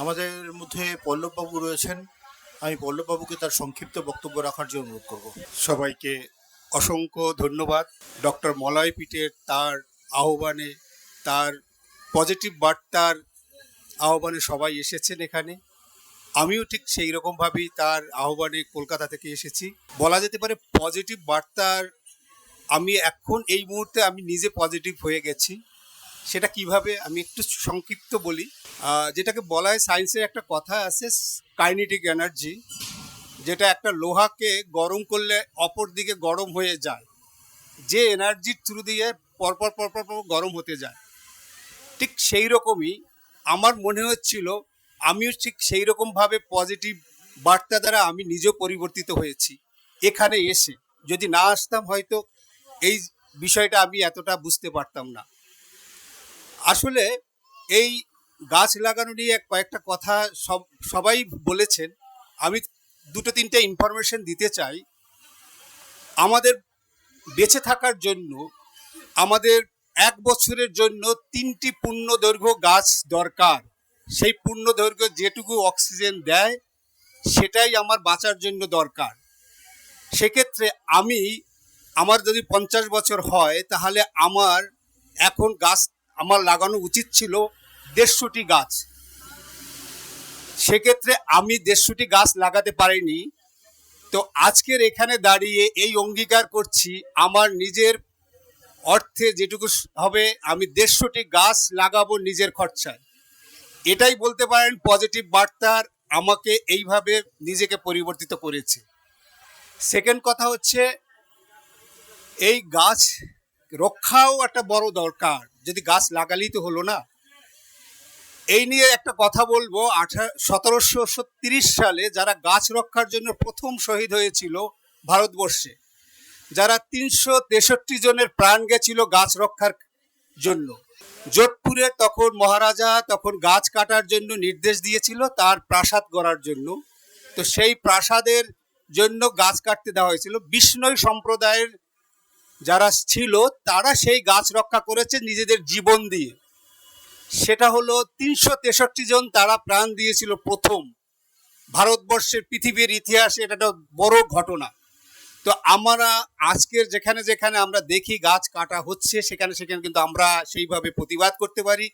আমাদের মধ্যে পল্লববাবু রয়েছেন। আমি পল্লববাবুকে তার সংক্ষিপ্ত বক্তব্য রাখার জন্য অনুরোধ করব। সবাইকে অসংখ্য ধন্যবাদ। ডক্টর মলয় পিটের তার আহ্বানে, তার পজিটিভ বার্তার আহ্বানে সবাই এসেছেন এখানে। আমিও ঠিক সেই রকমভাবেই তার আহ্বানে কলকাতা থেকে এসেছি। বলা যেতে পারে পজিটিভ বার্তার আমি এখন এই মুহূর্তে আমি নিজে পজিটিভ হয়ে গেছি। সেটা কীভাবে আমি একটু সংক্ষিপ্ত বলি। যেটাকে বলা হয় সায়েন্সের একটা কথা আছে, কাইনেটিক এনার্জি, যেটা একটা লোহাকে গরম করলে অপর দিকে গরম হয়ে যায়। যে এনার্জির থ্রু দিয়ে পরপর পরপর পর গরম হতে যায়। ঠিক সেই রকমই আমার মনে হচ্ছিল আমিও ঠিক সেই রকমভাবে পজিটিভ বার্তা দ্বারা আমি নিজেও পরিবর্তিত হয়েছি, এখানে এসে। যদি না আসতাম হয়তো এই বিষয়টা আমি এতটা বুঝতে পারতাম না। আসলে এই গাছ লাগানো নিয়ে কয়েকটা কথা সব, সবাই বলেছেন। আমি দুটো তিনটে ইনফরমেশন দিতে চাই। আমাদের বেঁচে থাকার জন্য, আমাদের এক বছরের জন্য তিনটি পূর্ণ দৈর্ঘ্য গাছ দরকার। সেই পূর্ণ দৈর্ঘ্য যেটুকু অক্সিজেন দেয়, সেটাই আমার বাঁচার জন্য দরকার। সেক্ষেত্রে আমি, আমার যদি পঞ্চাশ বছর হয়, তাহলে আমার এখন গাছ আমার লাগানো উচিত ছিল দেড়শোটি গাছ। সেক্ষেত্রে আমি দেড়শোটি গাছ লাগাতে পারিনি। তো আজকের এখানে দাঁড়িয়ে এই অঙ্গীকার করছি, আমার নিজের অর্থে যেটুকু হবে আমি দেড়শোটি গাছ লাগাবো নিজের খরচায়। এটাই বলতে পারেন পজিটিভ বার্তার আমাকে এইভাবে নিজেকে পরিবর্তিত করেছে। সেকেন্ড কথা হচ্ছে, এই গাছ রক্ষাও একটা বড় দরকার। যদি গাছ লাগালেই তো হলো না। এই নিয়ে একটা কথা বলব, আঠা সতেরোশো তিরিশ সালে যারা গাছ রক্ষার জন্য প্রথম শহীদ হয়েছিল ভারতবর্ষে, যারা তিনশো তেষট্টি জনের প্রাণ গেছিল গাছ রক্ষার জন্য, যোধপুরে তখন মহারাজা তখন গাছ কাটার জন্য নির্দেশ দিয়েছিল, তার প্রাসাদ গড়ার জন্য। তো সেই প্রাসাদের জন্য গাছ কাটতে দেওয়া হয়েছিল। বিষ্ণই সম্প্রদায়ের যারা ছিল, তারা সেই গাছ রক্ষা করেছে নিজেদের জীবন দিয়ে। সেটা হলো তিনশো তেষট্টি জন তারা প্রাণ দিয়েছিল প্রথম। ভারতবর্ষের পৃথিবীর ইতিহাসে এটা একটা বড় ঘটনা। তো আমরা আজকের যেখানে যেখানে আমরা দেখি গাছ কাটা হচ্ছে, সেখানে সেখানে কিন্তু আমরা সেইভাবে প্রতিবাদ করতে পারি।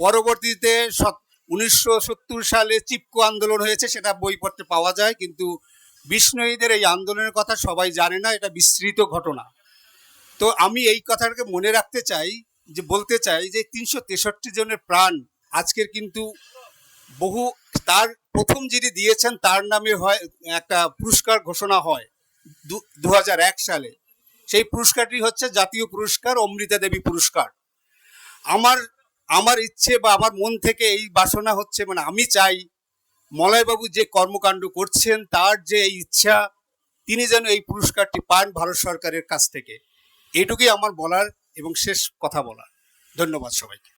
পরবর্তীতে উনিশশো সত্তর সালে চিপকো আন্দোলন হয়েছে, সেটা বই পড়তে পাওয়া যায়, কিন্তু বিষ্ণুদের এই আন্দোলনের কথা সবাই জানে না, এটা বিস্তৃত ঘটনা। তো আমি এই কথাটাকে মনে রাখতে চাই, যে বলতে চাই যে তিনশো তেষট্টি জনের প্রাণ আজকের কিন্তু বহু, তার প্রথম যিনি দিয়েছেন তার নামে হয়, একটা পুরস্কার ঘোষণা হয় দু সালে। সেই পুরস্কারটি হচ্ছে জাতীয় পুরস্কার, অমৃতা দেবী পুরস্কার। আমার আমার ইচ্ছে বা আমার মন থেকে এই বাসনা হচ্ছে মানে আমি চাই মলয়বাবু যে কর্মকাণ্ড করছেন, তার যে এই ইচ্ছা, তিনি যেন এই পুরস্কারটি পান ভারত সরকারের কাছ থেকে। এটুকুই আমার বলার এবং শেষ কথা বলার। ধন্যবাদ সবাইকে।